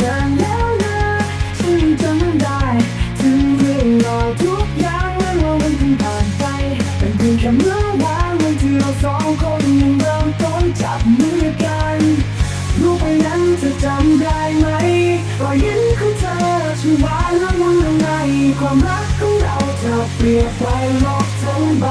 นานแล้วนะฉันจำได้ ถึงเรื่องราวทุกอย่างแม้ว่ามันเพิ่ผ่านไปเป็นเพียงแค่เมื่อวานวันที่เราสองคนยังเริ่มต้นจับมือกัน รู้ไปนั้นเธอจำได้ไหมรอยยิ้มของเธอช่างหวานละมุนละไงความรักของเราจะเปรียบไว้โลกทั้งใบ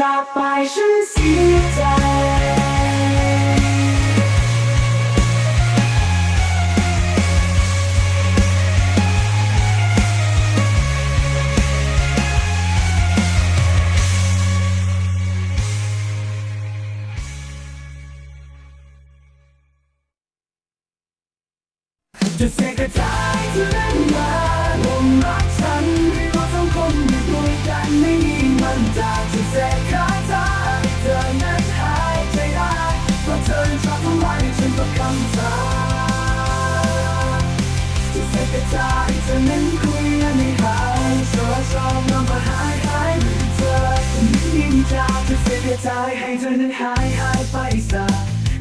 จากไปฉันเสียใจ สียให้เธอนั้นหายหายไปซะ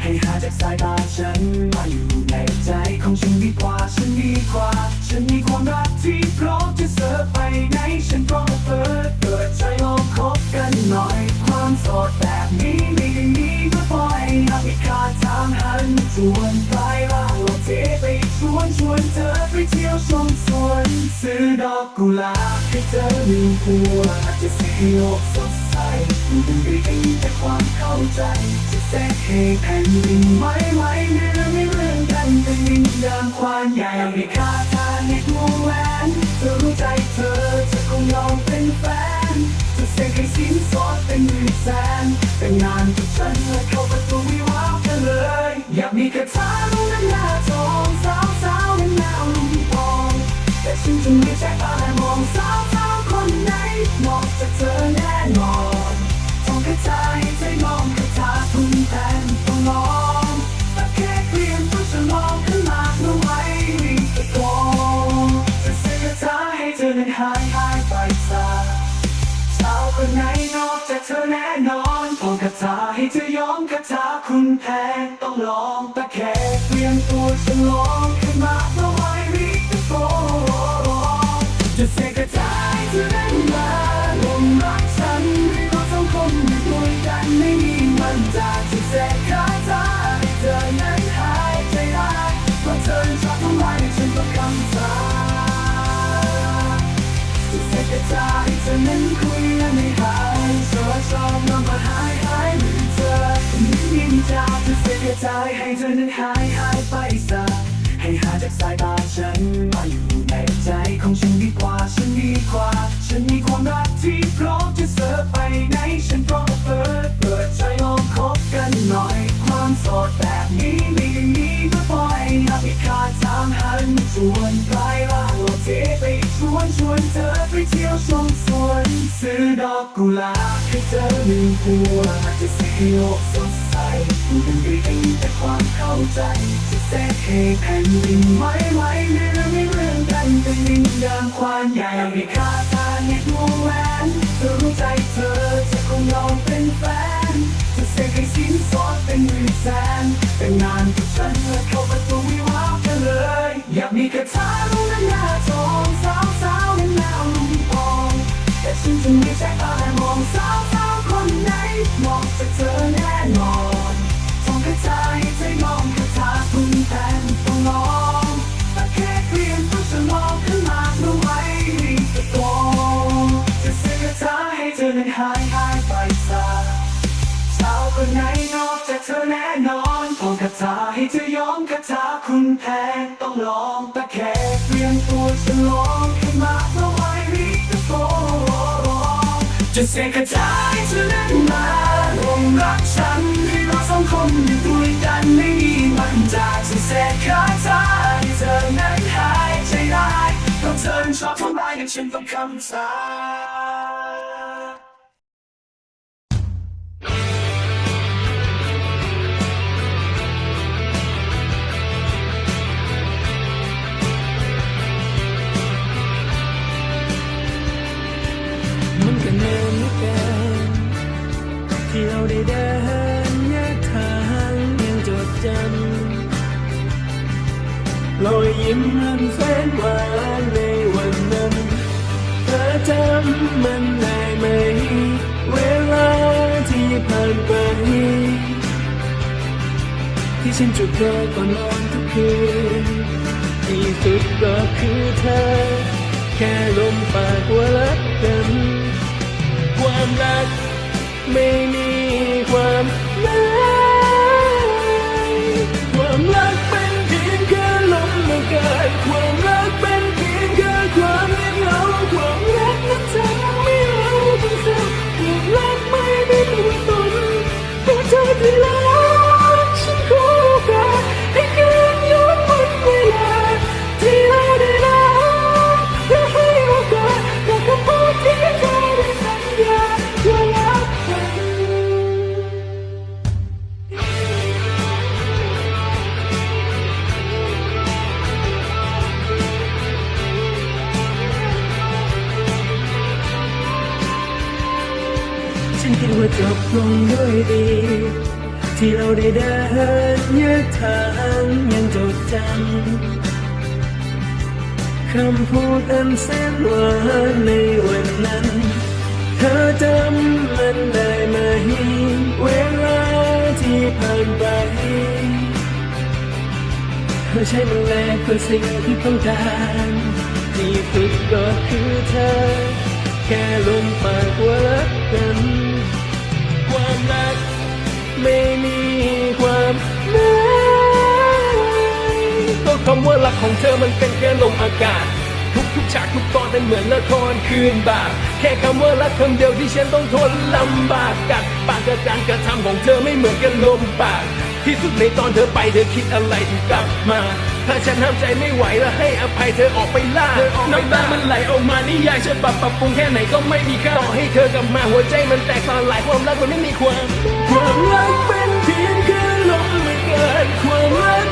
ให้หาจากสายตาฉันมาอยู่ในใจของฉันดีกว่าฉันดีกว่า ฉันมีความรักที่พร้อมจะเสิร์ฟไปไหนฉันพร้อมเปิดเปิดใจลองคบกันหน่อย ความโสดแบบนี้ไม่ได้มีก็ปล่อยหากไม่ขาทางหันชวนไปว่าเราเทไปชวนชวนเธอไปเที่ยวชมสวน ซื้อดอกกุหลาบให้เธอหนึ่งพวงอาจจะสีโลกสด ใสอยู่เป็นปีกันแต่ความเข้าใจจะแทรกให้แผ่นดินไหวไหวเนื้อไม่เรื่องกันเป็นดินเดิมความใหญ่ม่ค่าทาในวงแหวนเธอรู้ใจเธอจะคงยอมเป็นแฟนจะเสกให้สินสอดเป็นหมื่นแสนแต่งงานกับฉันและเข้าประตูวิวาห์กันเลย อยากมีกระทะลงน้ำหน้า จะยอมคาถาคุณแทนต้องลองตะแคง ระจายให้เธอนั้นหายหายไปซะให้หายจากสายตาฉันมาอยู่ในใจของฉันดีกว่าฉันดีกว่า ฉันมีความรักที่พร้อมจะเสิร์ฟไปไหนฉันพร้อมเปิดเปิดใจลองคบกันหน่อย ความโสดแบบนี้ไม่มีก็ปล่อยอย่าไปขาดทางหันชวนปลายร่างโลกเทไปชวนชวนเธอไปเที่ยวชมสวนซื้อดอกกุหลาบให้เธอหนึ่งพวงจะสีโลกส ดใสอยู่กันด้วยกันแต่ความเข้าใจจะเซตให้แผ่นดินไหวไหวเรื่องไม่เรื่องกันเป็นดินดามความใหญ่ไม่คาทาให้ดวงแหวนเธอรู้ใจเธอจะคงยอมเป็นแฟนจะเสกให้สินสอดเป็นหมื่นแสนแต่งงานกับฉันเมื่อเข้าประตูวิวาห์กันเลย อยากมีกระทะ คุณแพ้ต้องลองตะแคงเตรียมตัวจะลองขึ้นมาเพราะไว้รีบตะโกนจะเสกคาถาให้เธอนั้นมาลงรักฉันให้เราสองคนอยู่ด้วยกันไม่มีวันจากจะเสกคาถาให้เธอนั้นหายใจได้เพราะเธอชอบทำลายอย่างฉันต้องคำสาป มันได้ไหม เวลาที่ผ่านไป ที่ฉันจุดเธอก่อนนอนทุกคืนที่สุดก็คือเธอ แค่ลมปากว่ารักกัน ความรักไม่มี ลงด้วยดี ที่เราได้เดินแยกทางยังจดจำคำพูดอันแสนหวานในวันนั้น เธอจำมันได้ไหมเวลาที่ผ่านไปเธอใช้มันแลกเพื่อสิ่งที่ต้องการที่สุดก็คือเธอ แค่ลมปากว่ารักกัน รัก ไม่มีความหมายก็คำว่ารักของเธอมันเป็นแค่ลมอากาศ ทุกทุกฉากทุกตอนนั้นเหมือนละครคืนบาปแค่คำว่ารักคำเดียวที่ฉันต้องทนลำบากกัดปากกับการกระทำของเธอไม่เหมือนกันลมปาก ที่สุดในตอนเธอไปเธอคิดอะไรถึงกลับมา ถ้าฉันห้ามใจไม่ไหวแล้วให้อภัยเธอออกไปล่าน้ำตามันไหลออกมานิยายฉบับปรับปรุงแค่ไหนก็ไม่มีค่าต่อให้เธอกลับมาหัวใจมันแตกสลายความรักมันไม่มีความความรักเป็นเพียงแค่ลมไม่เกินความรัก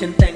ฉันแต่ง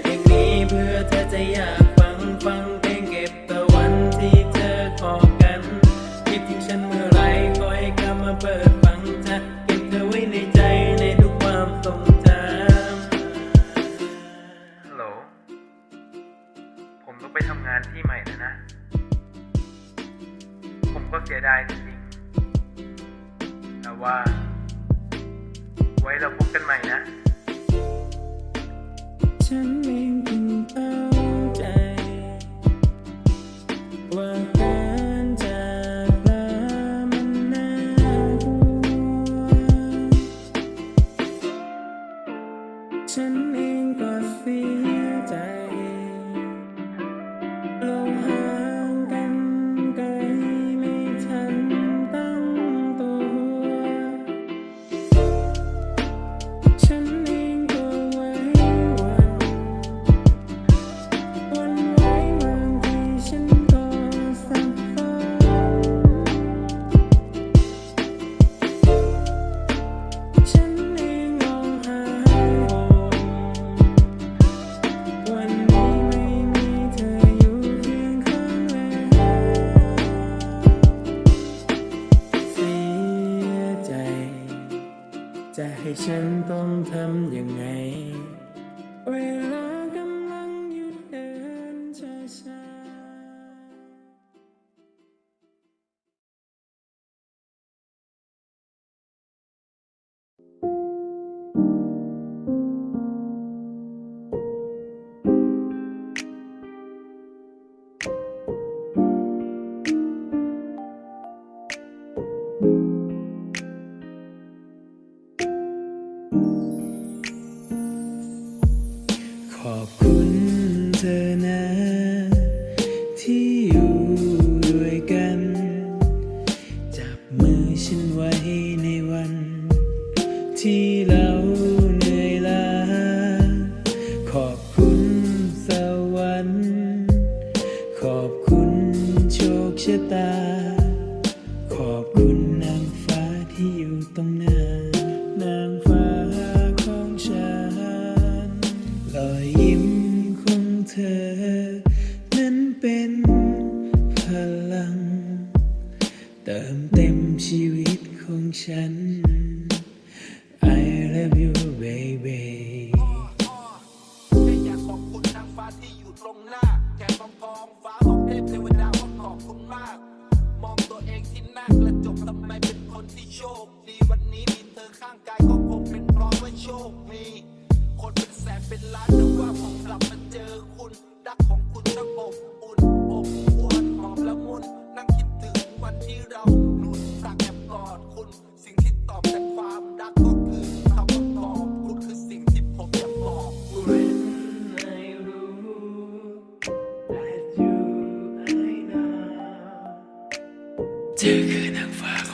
这可能发。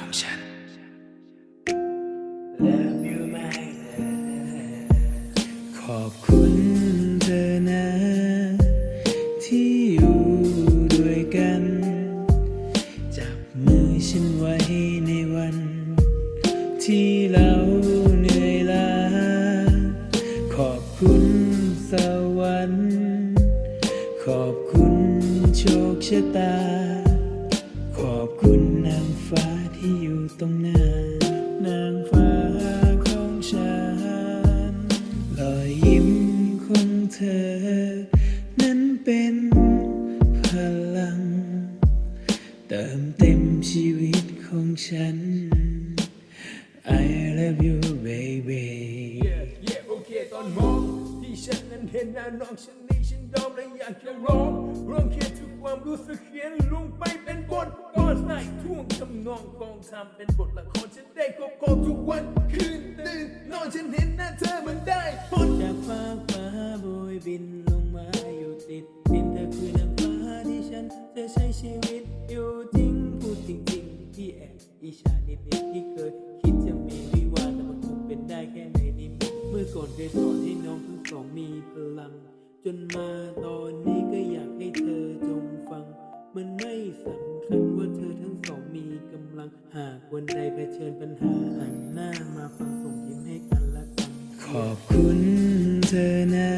love you baby yeah โอเคตอนมองที่ฉันนั้นเห็นหน้าน้องฉันนี้ฉันยอมและอยากจะร้องร้องเขียนทุกความรู้สึกเขียนลงไปเป็นบทก่อนใส่ท่วงทำนองกองทำเป็นบทละครฉันได้กบกองทุกวันคืนตื่นนอนฉันเห็นหน้าเธอมันได้ผลจากฟ้าฟ้าโบยบินลงมาอยู่ติดดินเธอคือนางฟ้าที่ฉันจะใช้ชีวิตอยู่จริงพูดจริงๆที่แอบอิจฉานิดๆที่เคย ได้แค่ในนิมิตเมื่อก่อนเคยสอนให้น้องทั้งสองมีพลัง จนมาตอนนี้ก็อยากให้เธอจงฟัง มันไม่สำคัญว่าเธอทั้งสองมีกำลัง หากวันใดเผชิญปัญหาอันหน้ามาฟังส่งยิ้มให้กันและกัน ขอบคุณเธอนะ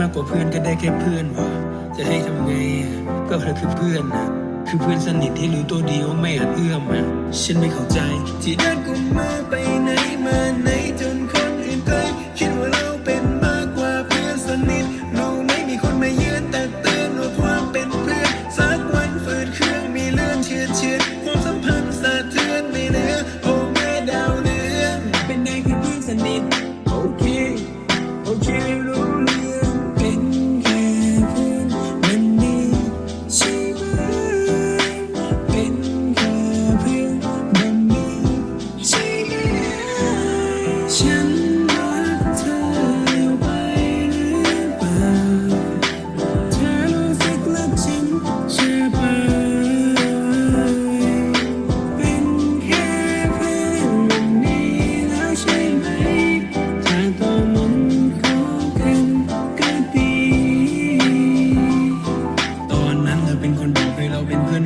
มากกว่าเพื่อนก็ได้แค่เพื่อนวะจะให้ทำไง ก็เธอคือเพื่อนนะคือเพื่อนสนิทที่รู้ตัวดีว่าไม่อาจเอื้อมอะฉันไม่เข้าใจที่เดินกุมมาไปนมาไหน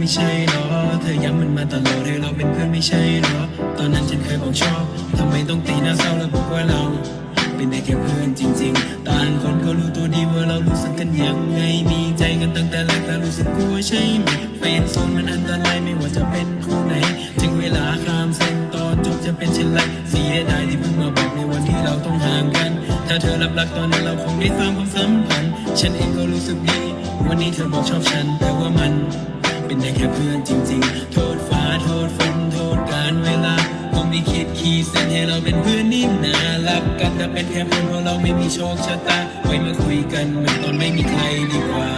ไม่ใช่หรอ เธอย้ำมันมาตลอดให้เราเป็นเพื่อนไม่ใช่หรอ ตอนนั้นฉันเคยบอกชอบ ทำไมต้องตีหน้าเศร้าแล้วบอกว่าเรา เป็นได้แค่เพื่อนจริง ๆ ต่างคนก็รู้ตัวดีว่าเรารู้สึกกันยังไง มีใจกันตั้งแต่แรกแต่รู้สึกกลัวใช่ไหมเฟรนด์โซนมันอันตรายไม่ว่าจะเป็นคู่ไหน ถึงเวลาข้ามเส้นตอนจบจะเป็นเช่นไรเสียดายที่เพิ่งมาบอกในวันที่เราต้องห่างกัน ถ้าเธอรับรักตอนนั้นเราคงได้สร้างความสัมพันธ์ ฉันเองก็รู้สึกดี วันนี้เธอบอกชอบฉันแต่ว่ามัน เป็นได้แค่เพื่อนจริง ๆ โทษฟ้าโทษฝนโทษการเวลาผมไม่คิดขีดเส้นให้เราเป็นเพื่อนนี่นารักกันแต่เป็นแค่เพื่อนเพราะเราไม่มีโชคชะตาไว้มาคุยกันเหมือนตอนไม่มีใครดีกว่า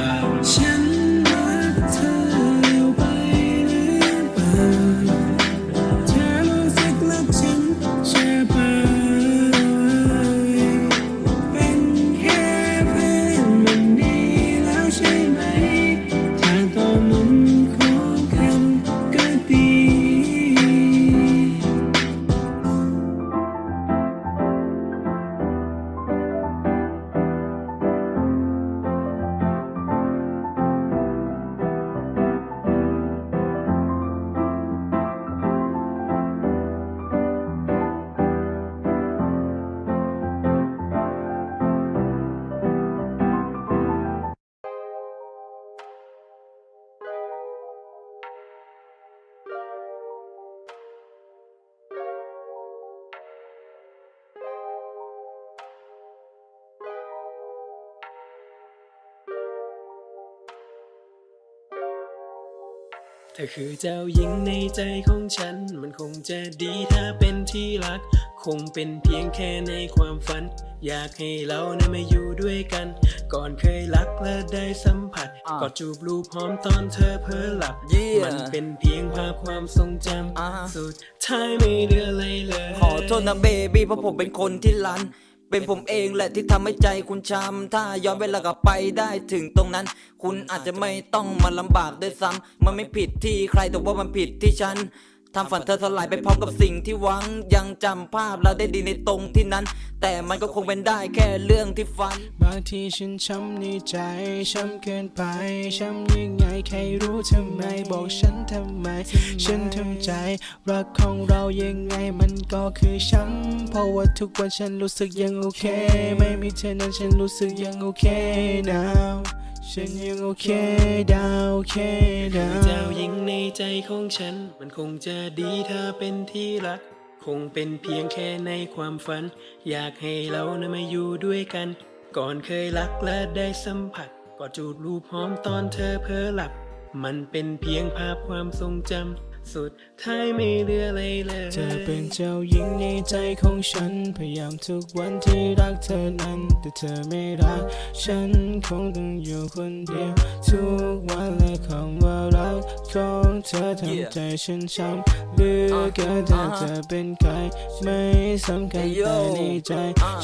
ธอคือเจ้าหญิงในใจของฉัน มันคงจะดีถ้าเป็นที่รัก คงเป็นเพียงแค่ในความฝัน อยากให้เรานะมาอยู่ด้วยกัน ก่อนเคยรักและได้สัมผัสอะกอดจูบรูปหอมตอนเธอเพ้อหลับ Yeah มันเป็นเพียงภาพความทรงจอ่าำสุดท้ายไม่เหลืออะไรเลย ขอโทษนะเบบี้เพราะผมเป็นคนที่ลัน เป็นผมเองแหละที่ทำให้ใจคุณช้ำถ้าย้อนเวลากลับไปได้ถึงตรงนั้น คุณอาจจะไม่ต้องมาลำบากด้วยซ้ำมันไม่ผิดที่ใครแต่ว่ามันผิดที่ฉัน ทำฝันเธอสลายไปพร้อมกับสิ่งที่หวังยังจำภาพเราได้ดีในตรงที่นั้น แต่มันก็คงเป็นได้แค่เรื่องที่ฝัน บางทีฉันช้ำในใจช้ำเกินไปช้ำยังไงใครรู้ทำไมบอกฉันทำไม ฉันทำใจรักของเรายังไงมันก็คือช้ำเพราะว่าทุกวันฉันรู้สึกยังโอเค ไม่มีเธอนั้นฉันรู้สึกยังโอเค now ฉันยังโอเคดาวโอเคดาวเจ้าหญิงในใจของฉัน มันคงจะดีถ้าเป็นที่รัก คงเป็นเพียงแค่ในความฝัน อยากให้เรานะมาอยู่ด้วยกัน ก่อนเคยรักและได้สัมผัสกอดจูบรูปหอมตอนเธอเพ้อหลับ มันเป็นเพียงภาพความทรงจำสุดท้ายไม่เหลืออะไรเลยเธอเป็นเจ้าหญิงในใจของฉัน พยายามทุกวันที่รักเธอนั้น แต่เธอไม่รัก ฉันคงต้องอยู่คนเดียว ทุกวันและคำว่ารักของเธอทำใจฉันช้ำเหลือเกินแต่เธอเป็นใครไม่สำคัญแต่ในใจ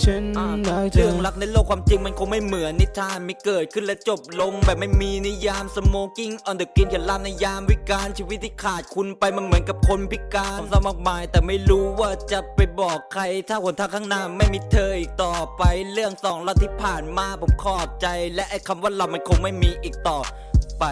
ฉันรักเธเรื่อองรักในโลกความจริงมันคงไม่เหมือนนิทานมีเกิดขึ้นและจบลงแบบไม่มีนิยาม smoking on the green แค่ลามในยามวิการชีวิตที่ขาดคุณไปมันเหมือนกับคนพิการความเศร้ามากมาย แต่ไม่รู้ว่าจะไปบอกใคร ถ้าหนทางข้างหน้าไม่มีเธออีกต่อไปเรื่องสองเราที่ผ่านมาผมขอบใจ และไอ้คำว่าเรามันคงไม่มีอีกต่อไป